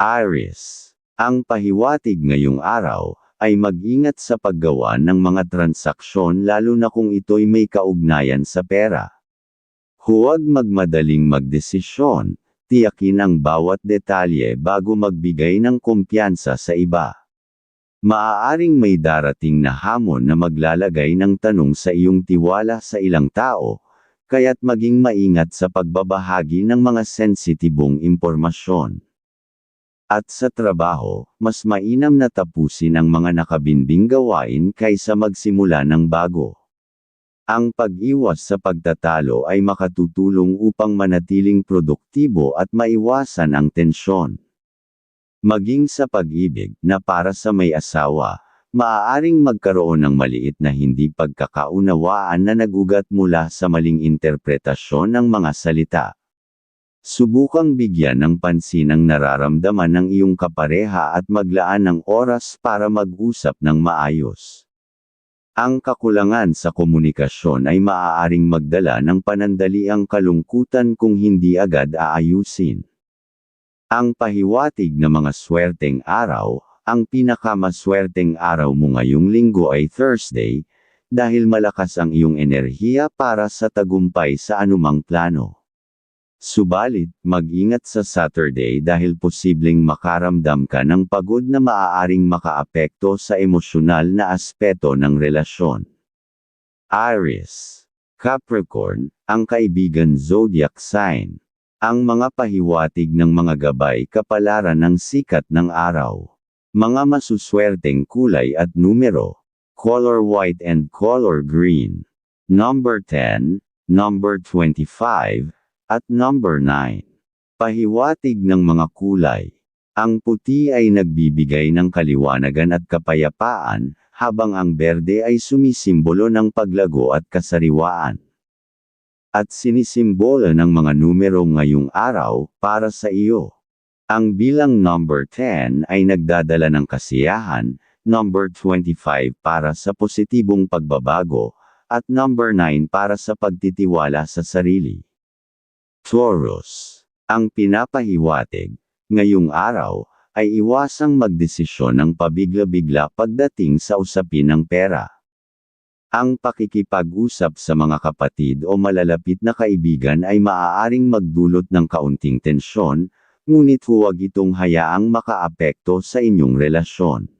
Aries. Ang pahiwatig ngayong araw, ay mag-ingat sa paggawa ng mga transaksyon lalo na kung ito'y may kaugnayan sa pera. Huwag magmadaling magdesisyon, tiyakin ang bawat detalye bago magbigay ng kumpiyansa sa iba. Maaaring may darating na hamon na maglalagay ng tanong sa iyong tiwala sa ilang tao, kaya't maging maingat sa pagbabahagi ng mga sensitibong impormasyon. At sa trabaho, mas mainam na tapusin ang mga nakabinbing gawain kaysa magsimula ng bago. Ang pag-iwas sa pagtatalo ay makatutulong upang manatiling produktibo at maiwasan ang tensyon. Maging sa pag-ibig na para sa may asawa, maaaring magkaroon ng maliit na hindi pagkakaunawaan na nagugat mula sa maling interpretasyon ng mga salita. Subukang bigyan ng pansin ang nararamdaman ng iyong kapareha at maglaan ng oras para mag-usap ng maayos. Ang kakulangan sa komunikasyon ay maaaring magdala ng panandaliang kalungkutan kung hindi agad aayusin. Ang pahiwatig na mga swerteng araw, ang pinakamaswerteng araw mo ngayong linggo ay Thursday, dahil malakas ang iyong enerhiya para sa tagumpay sa anumang plano. Subalit, mag-ingat sa Saturday dahil posibleng makaramdam ka ng pagod na maaaring makaapekto sa emosyonal na aspeto ng relasyon. Aries. Capricorn, ang kaibigan zodiac sign. Ang mga pahiwatig ng mga gabay kapalaran ng sikat ng araw. Mga masuswerteng kulay at numero. Color white and color green. Number 10, number 25, at number 9. Pahiwatig ng mga kulay. Ang puti ay nagbibigay ng kaliwanagan at kapayapaan, habang ang berde ay sumisimbolo ng paglago at kasariwaan. At sinisimbolo ng mga numero ngayong araw, para sa iyo. Ang bilang number 10 ay nagdadala ng kasiyahan, number 25 para sa positibong pagbabago, at number 9 para sa pagtitiwala sa sarili. Taurus. Ang pinapahiwatig, ngayong araw, ay iwasang magdesisyon ng pabigla-bigla pagdating sa usapin ng pera. Ang pakikipag-usap sa mga kapatid o malalapit na kaibigan ay maaaring magdulot ng kaunting tensyon, ngunit huwag itong hayaang makaapekto sa inyong relasyon.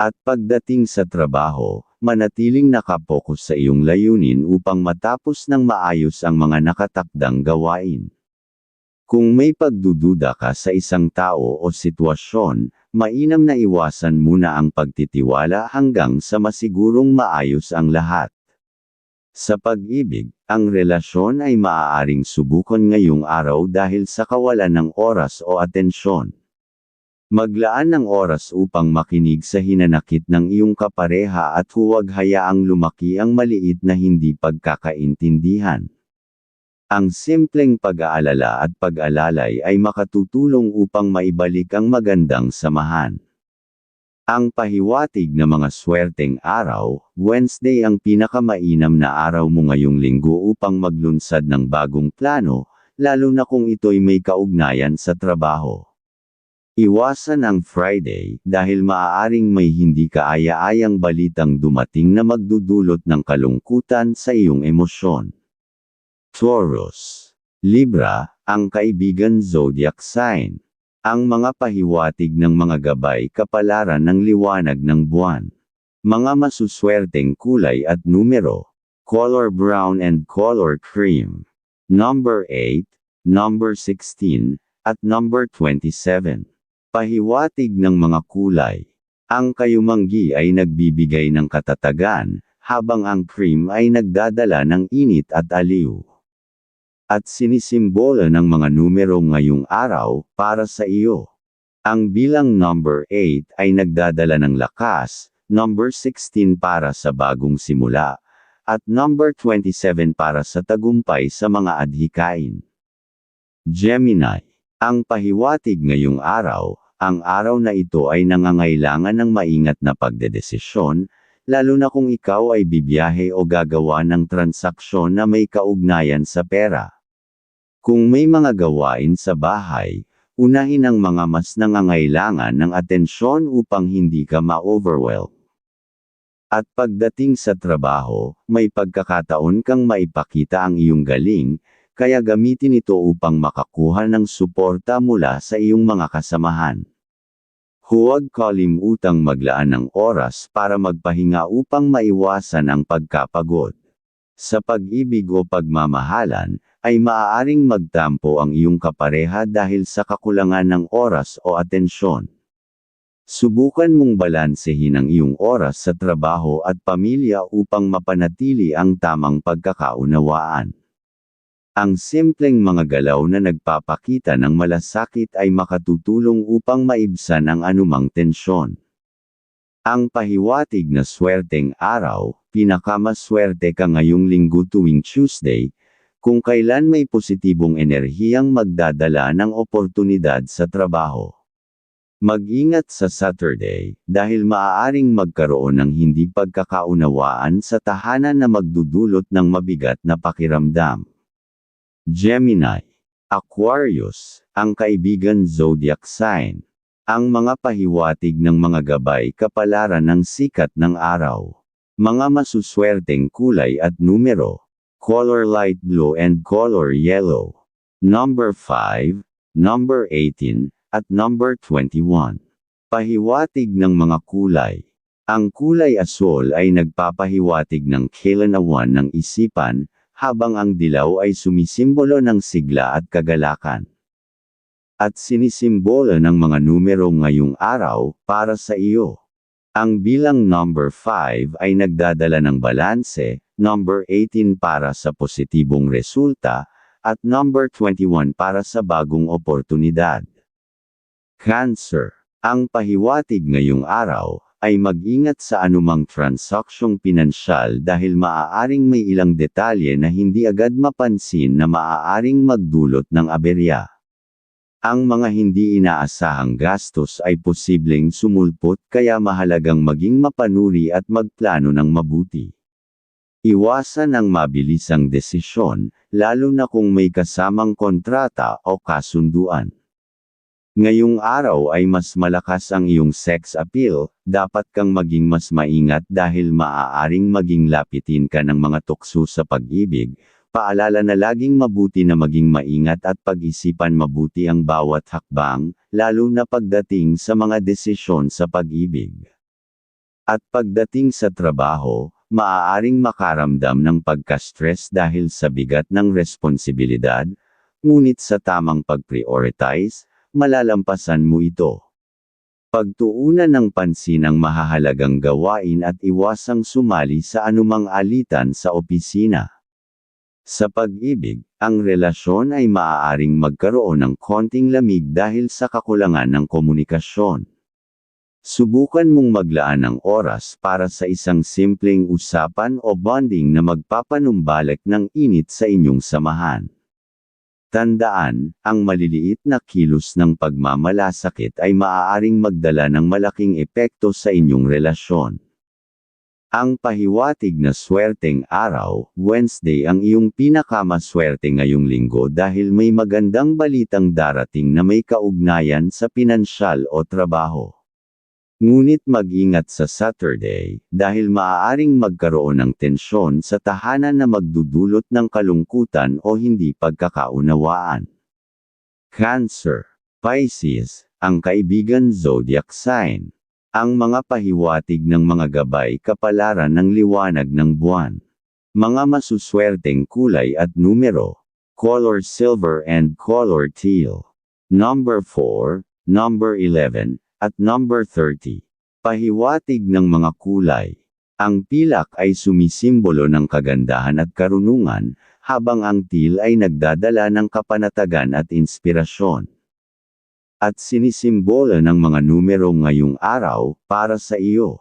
At pagdating sa trabaho, manatiling nakapokus sa iyong layunin upang matapos ng maayos ang mga nakatakdang gawain. Kung may pagdududa ka sa isang tao o sitwasyon, mainam na iwasan muna ang pagtitiwala hanggang sa masigurong maayos ang lahat. Sa pag-ibig, ang relasyon ay maaaring subukan ngayong araw dahil sa kawalan ng oras o atensyon. Maglaan ng oras upang makinig sa hinanakit ng iyong kapareha at huwag hayaang lumaki ang maliit na hindi pagkakaintindihan. Ang simpleng pag-aalala at pag-alalay ay makatutulong upang maibalik ang magandang samahan. Ang pahiwatig na mga swerteng araw, Wednesday ang pinakamainam na araw mo ngayong linggo upang maglunsad ng bagong plano, lalo na kung ito'y may kaugnayan sa trabaho. Iwasan ang Friday, dahil maaaring may hindi kaaya-ayang balitang dumating na magdudulot ng kalungkutan sa iyong emosyon. Taurus. Libra, ang kaibigan zodiac sign. Ang mga pahiwatig ng mga gabay kapalaran ng liwanag ng buwan. Mga masuswerteng kulay at numero. Color brown and color cream. Number 8, number 16, at number 27. Pahiwatig ng mga kulay. Ang kayumanggi ay nagbibigay ng katatagan, habang ang cream ay nagdadala ng init at aliw at sinisimbolo ng mga numero ngayong araw, para sa iyo. Ang bilang number 8 ay nagdadala ng lakas, number 16 para sa bagong simula, at number 27 para sa tagumpay sa mga adhikain. Gemini. Ang pahiwatig ngayong araw, ang araw na ito ay nangangailangan ng maingat na pagdedesisyon, lalo na kung ikaw ay bibiyahe o gagawa ng transaksyon na may kaugnayan sa pera. Kung may mga gawain sa bahay, unahin ang mga mas nangangailangan ng atensyon upang hindi ka ma-overwhelm. At pagdating sa trabaho, may pagkakataon kang maipakita ang iyong galing, kaya gamitin ito upang makakuha ng suporta mula sa iyong mga kasamahan. Huwag kalimutang maglaan ng oras para magpahinga upang maiwasan ang pagkapagod. Sa pag-ibig o pagmamahalan, ay maaaring magtampo ang iyong kapareha dahil sa kakulangan ng oras o atensyon. Subukan mong balansehin ang iyong oras sa trabaho at pamilya upang mapanatili ang tamang pagkakaunawaan. Ang simpleng mga galaw na nagpapakita ng malasakit ay makatutulong upang maibsan ang anumang tensyon. Ang pahiwatig na swerteng araw, pinakamaswerte ka ngayong linggo tuwing Tuesday, kung kailan may positibong enerhiyang magdadala ng oportunidad sa trabaho. Mag-ingat sa Saturday, dahil maaaring magkaroon ng hindi pagkakaunawaan sa tahanan na magdudulot ng mabigat na pakiramdam. Gemini. Aquarius, ang kaibigan zodiac sign. Ang mga pahiwatig ng mga gabay kapalaran ng sikat ng araw. Mga masuswerteng kulay at numero. Color light blue and color yellow. Number 5, number 18, at number 21. Pahiwatig ng mga kulay. Ang kulay asol ay nagpapahiwatig ng kailanawan ng isipan, habang ang dilaw ay sumisimbolo ng sigla at kagalakan. At sinisimbolo ng mga numero ngayong araw, para sa iyo. Ang bilang number 5 ay nagdadala ng balanse, number 18 para sa positibong resulta, at number 21 para sa bagong oportunidad. Cancer. Ang pahiwatig ngayong araw, ay mag-ingat sa anumang transaksyong pinansyal dahil maaaring may ilang detalye na hindi agad mapansin na maaaring magdulot ng aberya. Ang mga hindi inaasahang gastos ay posibleng sumulpot kaya mahalagang maging mapanuri at magplano ng mabuti. Iwasan ang mabilisang desisyon, lalo na kung may kasamang kontrata o kasunduan. Ngayong araw ay mas malakas ang iyong sex appeal, dapat kang maging mas maingat dahil maaaring maging lapitin ka ng mga tukso sa pag-ibig, paalala na laging mabuti na maging maingat at pag-isipan mabuti ang bawat hakbang, lalo na pagdating sa mga desisyon sa pag-ibig. At pagdating sa trabaho, maaaring makaramdam ng pagka-stress dahil sa bigat ng responsibilidad, ngunit sa tamang pag-prioritize, malalampasan mo ito. Pagtuunan ng pansin ang mahahalagang gawain at iwasang sumali sa anumang alitan sa opisina. Sa pag-ibig, ang relasyon ay maaaring magkaroon ng konting lamig dahil sa kakulangan ng komunikasyon. Subukan mong maglaan ng oras para sa isang simpleng usapan o bonding na magpapanumbalik ng init sa inyong samahan. Tandaan, ang maliliit na kilos ng pagmamalasakit ay maaaring magdala ng malaking epekto sa inyong relasyon. Ang pahiwatig na swerteng araw, Wednesday ang iyong pinakamaswerte ngayong linggo dahil may magandang balitang darating na may kaugnayan sa pinansyal o trabaho. Ngunit mag-ingat sa Saturday, dahil maaaring magkaroon ng tensyon sa tahanan na magdudulot ng kalungkutan o hindi pagkakaunawaan. Cancer. Pisces, ang kaibigan zodiac sign. Ang mga pahiwatig ng mga gabay kapalaran ng liwanag ng buwan. Mga masuswerteng kulay at numero. Color silver and color teal. Number 4, number 11, at number 30. Pahiwatig ng mga kulay. Ang pilak ay sumisimbolo ng kagandahan at karunungan, habang ang teal ay nagdadala ng kapanatagan at inspirasyon. At sinisimbolo ng mga numero ngayong araw, para sa iyo.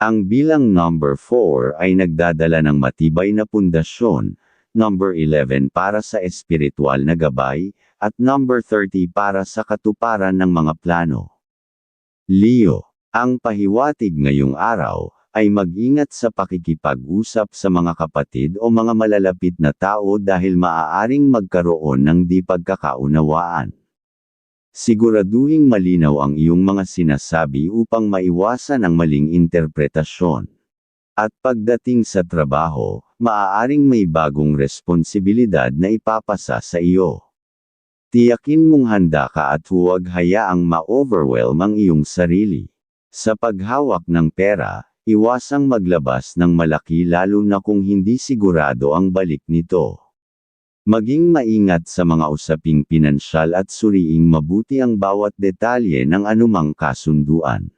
Ang bilang number 4 ay nagdadala ng matibay na pundasyon, number 11 para sa espiritual na gabay, at number 30 para sa katuparan ng mga plano. Leo, ang pahiwatig ngayong araw, ay mag-ingat sa pakikipag-usap sa mga kapatid o mga malalapit na tao dahil maaaring magkaroon ng di pagkakaunawaan. Siguraduhing malinaw ang iyong mga sinasabi upang maiwasan ang maling interpretasyon. At pagdating sa trabaho, maaaring may bagong responsibilidad na ipapasa sa iyo. Tiyakin mong handa ka at huwag hayaang ma-overwhelm ang iyong sarili. Sa paghawak ng pera, iwasang maglabas ng malaki lalo na kung hindi sigurado ang balik nito. Maging maingat sa mga usaping pinansyal at suriing mabuti ang bawat detalye ng anumang kasunduan.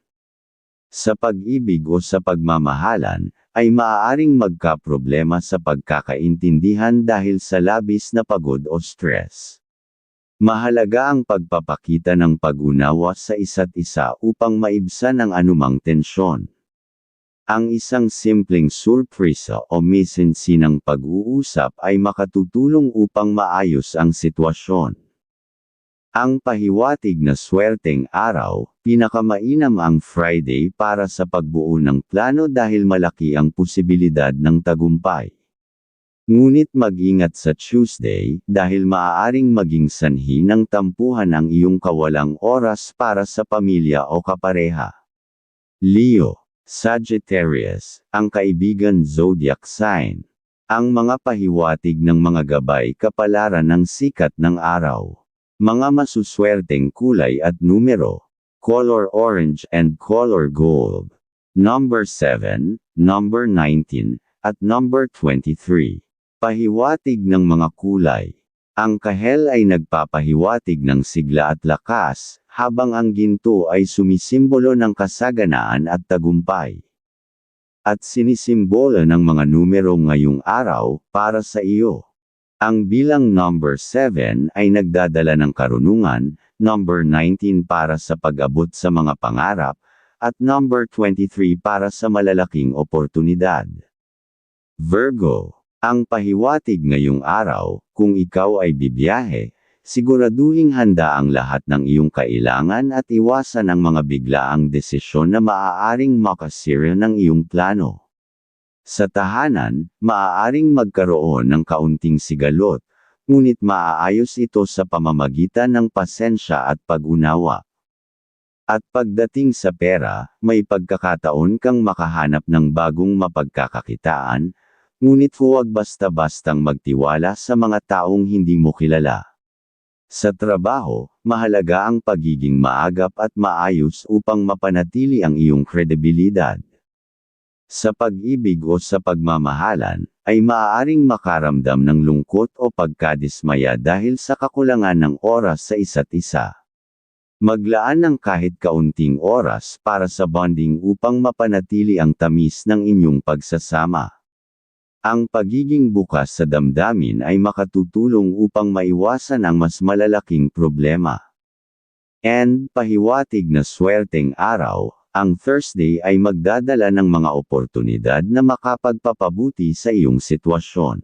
Sa pag-ibig o sa pagmamahalan, ay maaaring magkaproblema sa pagkakaintindihan dahil sa labis na pagod o stress. Mahalaga ang pagpapakita ng pag-unawa sa isa't isa upang maibsan ang anumang tensyon. Ang isang simpleng surpresa o misensinang pag-uusap ay makatutulong upang maayos ang sitwasyon. Ang pahiwatig na swerteng araw, pinakamainam ang Friday para sa pagbuo ng plano dahil malaki ang posibilidad ng tagumpay. Ngunit mag-ingat sa Tuesday, dahil maaaring maging sanhi ng tampuhan ang iyong kawalang oras para sa pamilya o kapareha. Leo Sagittarius, ang kaibigan zodiac sign. Ang mga pahiwatig ng mga gabay kapalaran ng sikat ng araw. Mga masuswerteng kulay at numero. Color orange and color gold. Number 7, number 19, at number 23. Pahiwatig ng mga kulay. Ang kahel ay nagpapahiwatig ng sigla at lakas, habang ang ginto ay sumisimbolo ng kasaganaan at tagumpay. At sinisimbolo ng mga numero ngayong araw, para sa iyo. Ang bilang number 7 ay nagdadala ng karunungan, number 19 para sa pag-abot sa mga pangarap, at number 23 para sa malalaking oportunidad. Virgo, ang pahiwatig ngayong araw, kung ikaw ay bibiyahe, siguraduhing handa ang lahat ng iyong kailangan at iwasan ang mga biglaang desisyon na maaaring makasira ng iyong plano. Sa tahanan, maaaring magkaroon ng kaunting sigalot, ngunit maaayos ito sa pamamagitan ng pasensya at pag-unawa. At pagdating sa pera, may pagkakataon kang makahanap ng bagong mapagkakakitaan, ngunit huwag basta-bastang magtiwala sa mga taong hindi mo kilala. Sa trabaho, mahalaga ang pagiging maagap at maayos upang mapanatili ang iyong kredibilidad. Sa pag-ibig o sa pagmamahalan, ay maaaring makaramdam ng lungkot o pagkadismaya dahil sa kakulangan ng oras sa isa't isa. Maglaan ng kahit kaunting oras para sa bonding upang mapanatili ang tamis ng inyong pagsasama. Ang pagiging bukas sa damdamin ay makatutulong upang maiwasan ang mas malalaking problema. And, pahiwatig na swerteng araw, ang Thursday ay magdadala ng mga oportunidad na makapagpapabuti sa iyong sitwasyon.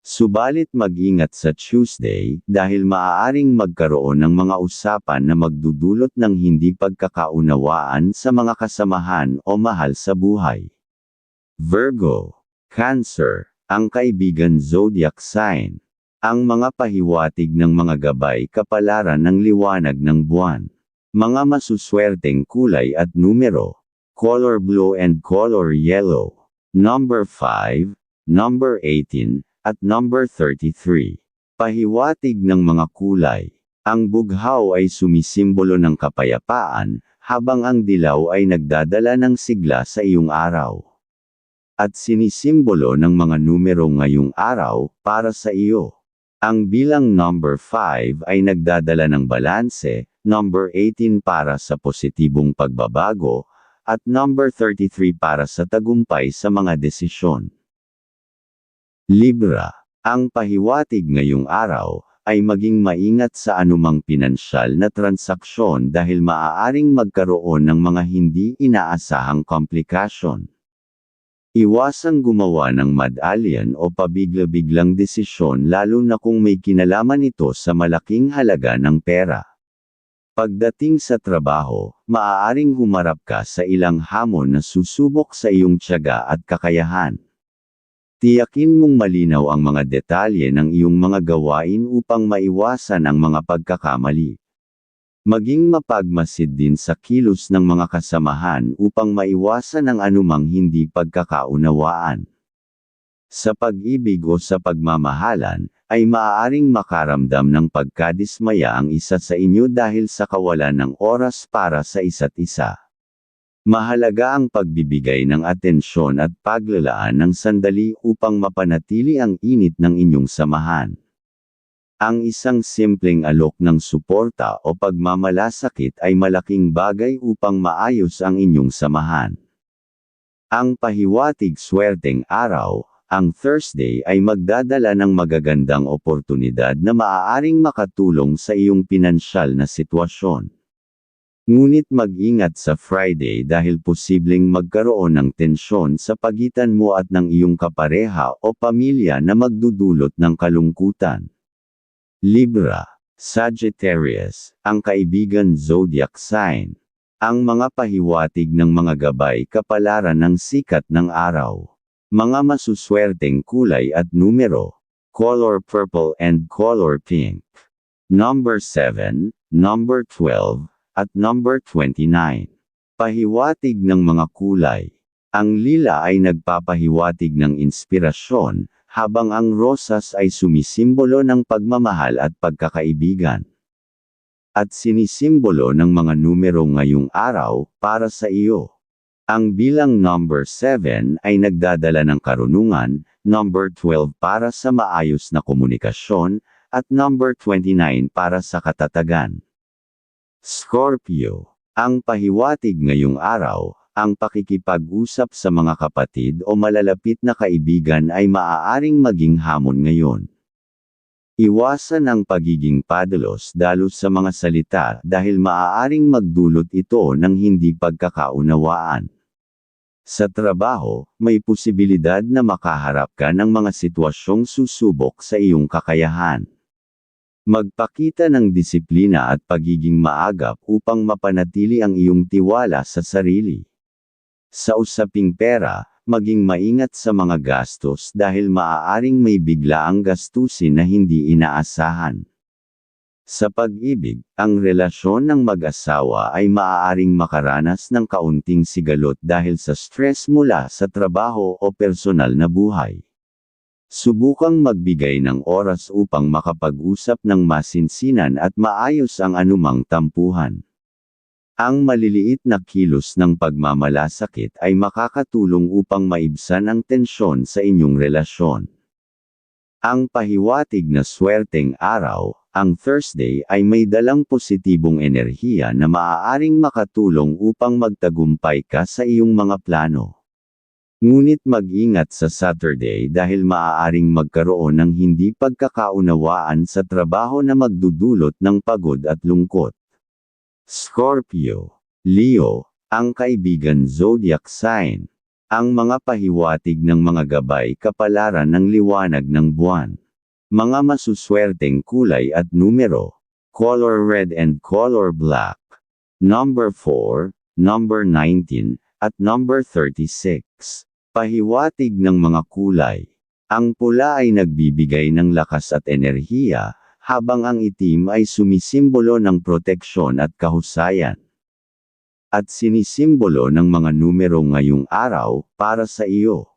Subalit mag-ingat sa Tuesday, dahil maaaring magkaroon ng mga usapan na magdudulot ng hindi pagkakaunawaan sa mga kasamahan o mahal sa buhay. Virgo Cancer, ang kaibigan zodiac sign. Ang mga pahiwatig ng mga gabay kapalaran ng liwanag ng buwan. Mga masuswerteng kulay at numero. Color blue and color yellow. Number 5, number 18, at number 33. Pahiwatig ng mga kulay. Ang bughaw ay sumisimbolo ng kapayapaan, habang ang dilaw ay nagdadala ng sigla sa iyong araw at sinisimbolo ng mga numero ngayong araw, para sa iyo. Ang bilang number 5 ay nagdadala ng balanse, number 18 para sa positibong pagbabago, at number 33 para sa tagumpay sa mga desisyon. Libra, ang pahiwatig ngayong araw, ay maging maingat sa anumang pinansyal na transaksyon dahil maaaring magkaroon ng mga hindi inaasahang komplikasyon. Iwasang gumawa ng madalyan o pabigla-biglang desisyon lalo na kung may kinalaman ito sa malaking halaga ng pera. Pagdating sa trabaho, maaaring humarap ka sa ilang hamon na susubok sa iyong tiyaga at kakayahan. Tiyakin mong malinaw ang mga detalye ng iyong mga gawain upang maiwasan ang mga pagkakamali. Maging mapagmasid din sa kilos ng mga kasamahan upang maiwasan ang anumang hindi pagkakaunawaan. Sa pag-ibig o sa pagmamahalan, ay maaaring makaramdam ng pagkadismaya ang isa sa inyo dahil sa kawalan ng oras para sa isa't isa. Mahalaga ang pagbibigay ng atensyon at paglalaan ng sandali upang mapanatili ang init ng inyong samahan. Ang isang simpleng alok ng suporta o pagmamalasakit ay malaking bagay upang maayos ang inyong samahan. Ang pahiwatig swerteng araw, ang Thursday ay magdadala ng magagandang oportunidad na maaaring makatulong sa iyong pinansyal na sitwasyon. Ngunit mag-ingat sa Friday dahil posibleng magkaroon ng tensyon sa pagitan mo at ng iyong kapareha o pamilya na magdudulot ng kalungkutan. Libra, Sagittarius, ang kaibigan zodiac sign. Ang mga pahiwatig ng mga gabay kapalaran ng sikat ng araw. Mga masuswerteng kulay at numero. Color purple and color pink. Number 7, number 12, at number 29. Pahiwatig ng mga kulay. Ang lila ay nagpapahiwatig ng inspirasyon, habang ang rosas ay sumisimbolo ng pagmamahal at pagkakaibigan. At sinisimbolo ng mga numero ngayong araw, para sa iyo. Ang bilang number 7 ay nagdadala ng karunungan, number 12 para sa maayos na komunikasyon, at number 29 para sa katatagan. Scorpio. Ang pahiwatig ngayong araw, ang pakikipag-usap sa mga kapatid o malalapit na kaibigan ay maaaring maging hamon ngayon. Iwasan ang pagiging padalos-dalos sa mga salita dahil maaaring magdulot ito ng hindi pagkakaunawaan. Sa trabaho, may posibilidad na makaharap ka ng mga sitwasyong susubok sa iyong kakayahan. Magpakita ng disiplina at pagiging maagap upang mapanatili ang iyong tiwala sa sarili. Sa usaping pera, maging maingat sa mga gastos dahil maaaring may biglaang gastusin na hindi inaasahan. Sa pag-ibig, ang relasyon ng mag-asawa ay maaaring makaranas ng kaunting sigalot dahil sa stress mula sa trabaho o personal na buhay. Subukang magbigay ng oras upang makapag-usap ng masinsinan at maayos ang anumang tampuhan. Ang maliliit na kilos ng pagmamalasakit ay makakatulong upang maibsan ang tensyon sa inyong relasyon. Ang pahiwatig na swerteng araw, ang Thursday ay may dalang positibong enerhiya na maaaring makatulong upang magtagumpay ka sa iyong mga plano. Ngunit mag-ingat sa Saturday dahil maaaring magkaroon ng hindi pagkakaunawaan sa trabaho na magdudulot ng pagod at lungkot. Scorpio, Leo, ang kaibigan zodiac sign. Ang mga pahiwatig ng mga gabay kapalaran ng liwanag ng buwan. Mga masuswerteng kulay at numero. Color red and color black. Number 4, number 19, at number 36. Pahiwatig ng mga kulay. Ang pula ay nagbibigay ng lakas at enerhiya, habang ang itim ay sumisimbolo ng proteksyon at kahusayan. At sinisimbolo ng mga numero ngayong araw, para sa iyo.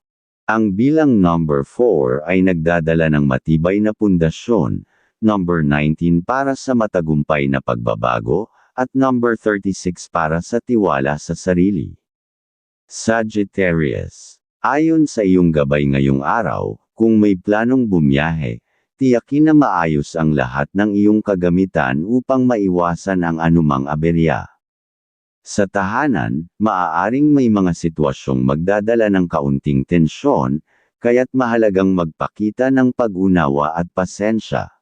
Ang bilang number 4 ay nagdadala ng matibay na pundasyon, number 19 para sa matagumpay na pagbabago, at number 36 para sa tiwala sa sarili. Sagittarius. Ayon sa iyong gabay ngayong araw, kung may planong bumiyahe, Tiyakin na maayos ang lahat ng iyong kagamitan upang maiwasan ang anumang aberya. Sa tahanan, maaaring may mga sitwasyong magdadala ng kaunting tensyon, kaya't mahalagang magpakita ng pag-unawa at pasensya.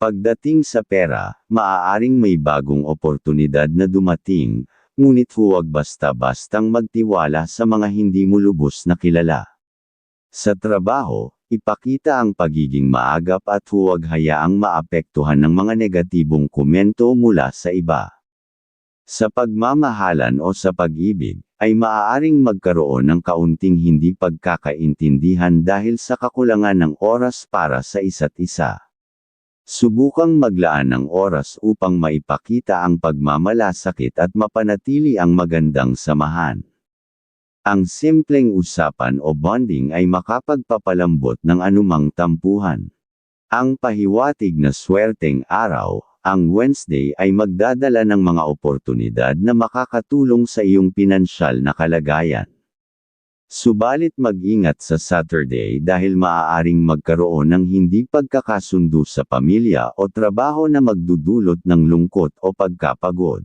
Pagdating sa pera, maaaring may bagong oportunidad na dumating, ngunit huwag basta-bastang magtiwala sa mga hindi mo lubos na kilala. Sa trabaho, ipakita ang pagiging maagap at huwag hayaang maapektuhan ng mga negatibong komento mula sa iba. Sa pagmamahalan o sa pag-ibig, ay maaaring magkaroon ng kaunting hindi pagkakaintindihan dahil sa kakulangan ng oras para sa isa't isa. Subukang maglaan ng oras upang maipakita ang pagmamalasakit at mapanatili ang magandang samahan. Ang simpleng usapan o bonding ay makapagpapalambot ng anumang tampuhan. Ang pahiwatig na swerteng araw, ang Wednesday ay magdadala ng mga oportunidad na makakatulong sa iyong pinansyal na kalagayan. Subalit mag-ingat sa Saturday dahil maaaring magkaroon ng hindi pagkakasundo sa pamilya o trabaho na magdudulot ng lungkot o pagkapagod.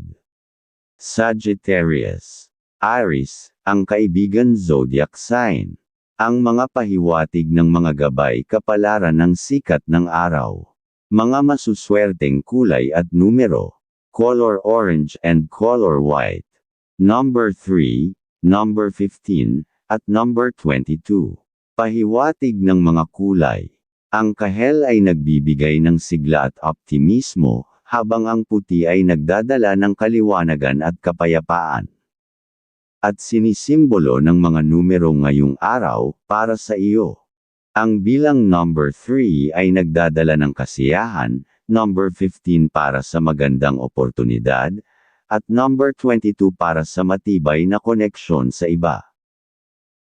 Sagittarius Aries, ang kaibigan zodiac sign. Ang mga pahiwatig ng mga gabay kapalaran ng sikat ng araw. Mga masuswerteng kulay at numero. Color orange and color white. Number 3, number 15, at number 22. Pahiwatig ng mga kulay. Ang kahel ay nagbibigay ng sigla at optimismo, habang ang puti ay nagdadala ng kaliwanagan at kapayapaan at sinisimbolo ng mga numero ngayong araw para sa iyo. Ang bilang number 3 ay nagdadala ng kasiyahan, number 15 para sa magandang oportunidad, at number 22 para sa matibay na koneksyon sa iba.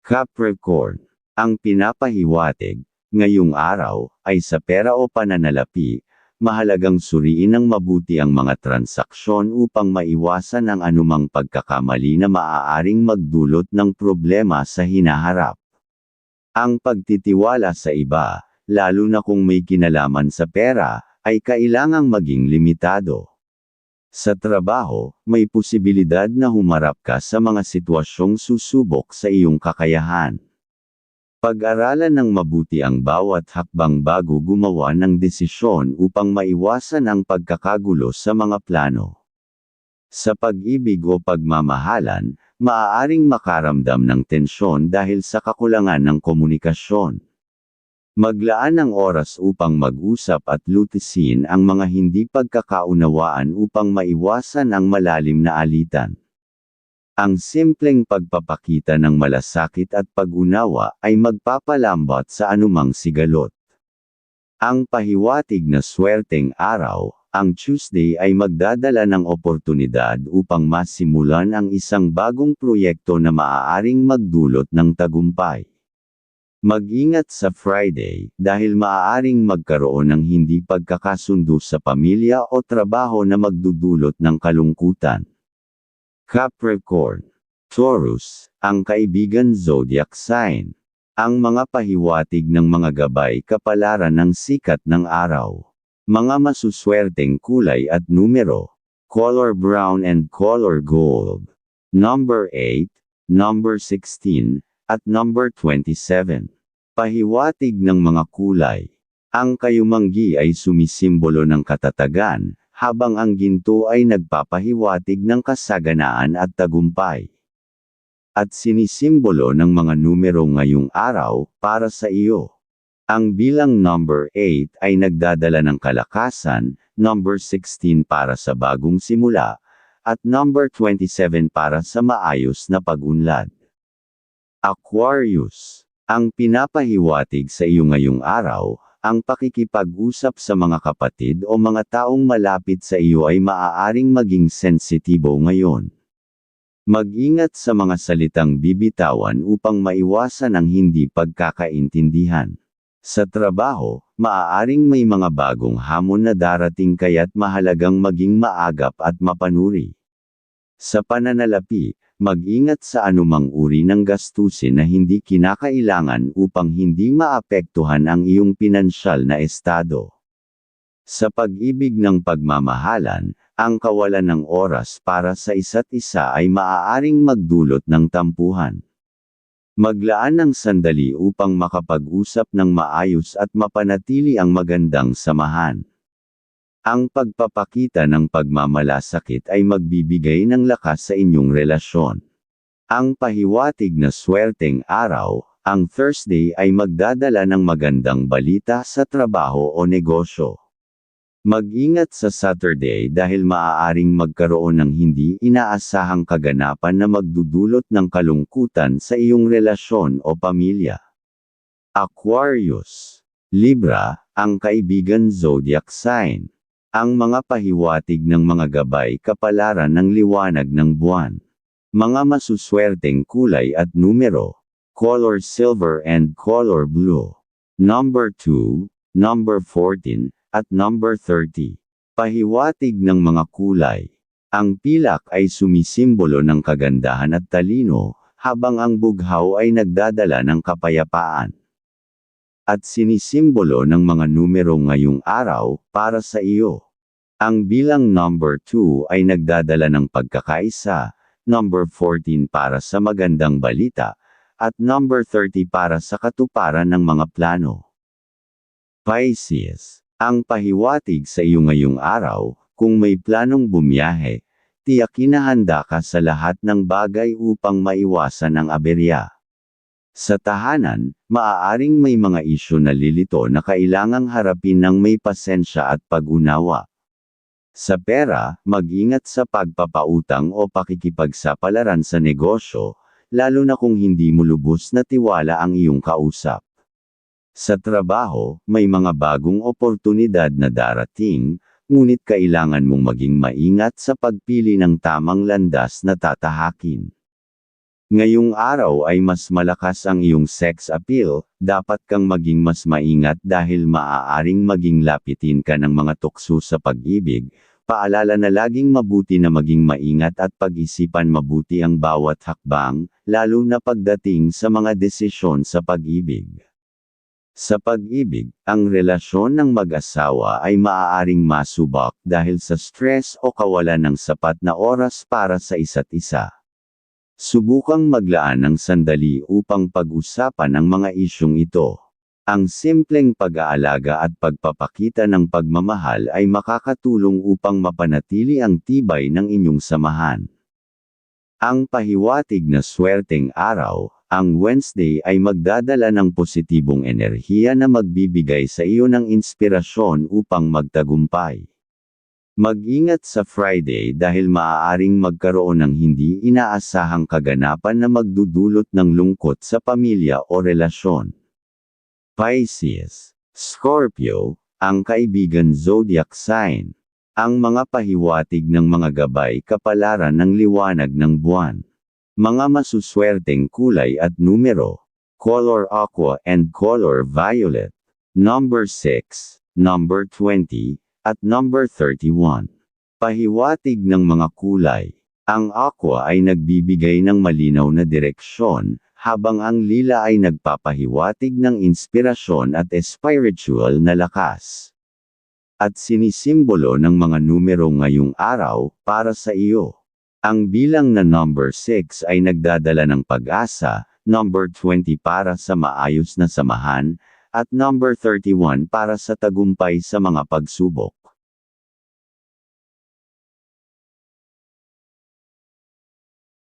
Capricorn, ang pinapahiwatig, ngayong araw, ay sa pera o pananalapi, mahalagang suriin ng mabuti ang mga transaksyon upang maiwasan ang anumang pagkakamali na maaaring magdulot ng problema sa hinaharap. Ang pagtitiwala sa iba, lalo na kung may kinalaman sa pera, ay kailangang maging limitado. Sa trabaho, may posibilidad na humarap ka sa mga sitwasyong susubok sa iyong kakayahan. Pag-aralan ng mabuti ang bawat hakbang bago gumawa ng desisyon upang maiwasan ang pagkakagulo sa mga plano. Sa pag-ibig o pagmamahalan, maaaring makaramdam ng tensyon dahil sa kakulangan ng komunikasyon. Maglaan ng oras upang mag-usap at lutisin ang mga hindi pagkakaunawaan upang maiwasan ang malalim na alitan. Ang simpleng pagpapakita ng malasakit at pag-unawa ay magpapalambot sa anumang sigalot. Ang pahiwatig na swerteng araw, ang Tuesday ay magdadala ng oportunidad upang masimulan ang isang bagong proyekto na maaaring magdulot ng tagumpay. Mag-ingat sa Friday dahil maaaring magkaroon ng hindi pagkakasundo sa pamilya o trabaho na magdudulot ng kalungkutan. Capricorn. Taurus, ang kaibigan zodiac sign. Ang mga pahiwatig ng mga gabay kapalaran ng sikat ng araw. Mga masuswerteng kulay at numero. Color brown and color gold. Number 8, number 16, at number 27. Pahiwatig ng mga kulay. Ang kayumanggi ay sumisimbolo ng katatagan, habang ang ginto ay nagpapahiwatig ng kasaganaan at tagumpay. At sinisimbolo ng mga numero ngayong araw, para sa iyo. Ang bilang number 8 ay nagdadala ng kalakasan, number 16 para sa bagong simula, at number 27 para sa maayos na pagunlad. Aquarius. Ang pinapahiwatig sa iyo ngayong araw, ang pakikipag-usap sa mga kapatid o mga taong malapit sa iyo ay maaaring maging sensitibo ngayon. Mag-ingat sa mga salitang bibitawan upang maiwasan ang hindi pagkakaintindihan. Sa trabaho, maaaring may mga bagong hamon na darating kaya't mahalagang maging maagap at mapanuri. Sa pananalapi, mag-ingat sa anumang uri ng gastusin na hindi kinakailangan upang hindi maapektuhan ang iyong pinansyal na estado. Sa pag-ibig ng pagmamahalan, ang kawalan ng oras para sa isa't isa ay maaaring magdulot ng tampuhan. Maglaan ng sandali upang makapag-usap ng maayos at mapanatili ang magandang samahan. Ang pagpapakita ng pagmamalasakit ay magbibigay ng lakas sa inyong relasyon. Ang pahiwatig na swerteng araw, ang Thursday ay magdadala ng magandang balita sa trabaho o negosyo. Mag-ingat sa Saturday dahil maaaring magkaroon ng hindi inaasahang kaganapan na magdudulot ng kalungkutan sa iyong relasyon o pamilya. Aquarius. Libra, ang kaibigan zodiac sign. Ang mga pahiwatig ng mga gabay kapalaran ng liwanag ng buwan. Mga masuswerteng kulay at numero. Color silver and color blue. Number 2, number 14, at number 30. Pahiwatig ng mga kulay. Ang pilak ay sumisimbolo ng kagandahan at talino, habang ang bughaw ay nagdadala ng kapayapaan. At sinisimbolo ng mga numero ngayong araw, para sa iyo. Ang bilang number 2 ay nagdadala ng pagkakaisa, number 14 para sa magandang balita, at number 30 para sa katuparan ng mga plano. Pisces ang pahiwatig sa iyo ngayong araw, kung may planong bumiyahe, tiyak kinahanda ka sa lahat ng bagay upang maiwasan ang aberya. Sa tahanan, maaaring may mga isyu na lilito na kailangang harapin ng may pasensya at pag-unawa. Sa pera, mag-ingat sa pagpapautang o pakikipagsapalaran sa negosyo, lalo na kung hindi mo lubos na tiwala ang iyong kausap. Sa trabaho, may mga bagong oportunidad na darating, ngunit kailangan mong maging maingat sa pagpili ng tamang landas na tatahakin. Ngayong araw ay mas malakas ang iyong sex appeal, dapat kang maging mas maingat dahil maaaring maging lapitin ka ng mga tukso sa pag-ibig, paalala na laging mabuti na maging maingat at pag-isipan mabuti ang bawat hakbang, lalo na pagdating sa mga desisyon sa pag-ibig. Sa pag-ibig, ang relasyon ng mag-asawa ay maaaring masubak dahil sa stress o kawalan ng sapat na oras para sa isa't isa. Subukang maglaan ng sandali upang pag-usapan ang mga isyong ito. Ang simpleng pag-aalaga at pagpapakita ng pagmamahal ay makakatulong upang mapanatili ang tibay ng inyong samahan. Ang pahiwatig na swerteng araw, ang Wednesday ay magdadala ng positibong enerhiya na magbibigay sa iyo ng inspirasyon upang magtagumpay. Mag-ingat sa Friday dahil maaaring magkaroon ng hindi inaasahang kaganapan na magdudulot ng lungkot sa pamilya o relasyon. Pisces, Scorpio, ang kaibigan zodiac sign. Ang mga pahiwatig ng mga gabay kapalaran ng liwanag ng buwan. Mga masuswerteng kulay at numero. Color aqua and color violet. Number 6, number 20, at number 31. Pahiwatig ng mga kulay. Ang aqua ay nagbibigay ng malinaw na direksyon, habang ang lila ay nagpapahiwatig ng inspirasyon at spiritual na lakas. At sinisimbolo ng mga numero ngayong araw, para sa iyo. Ang bilang na number 6 ay nagdadala ng pag-asa, number 20 para sa maayos na samahan, at number 31 para sa tagumpay sa mga pagsubok.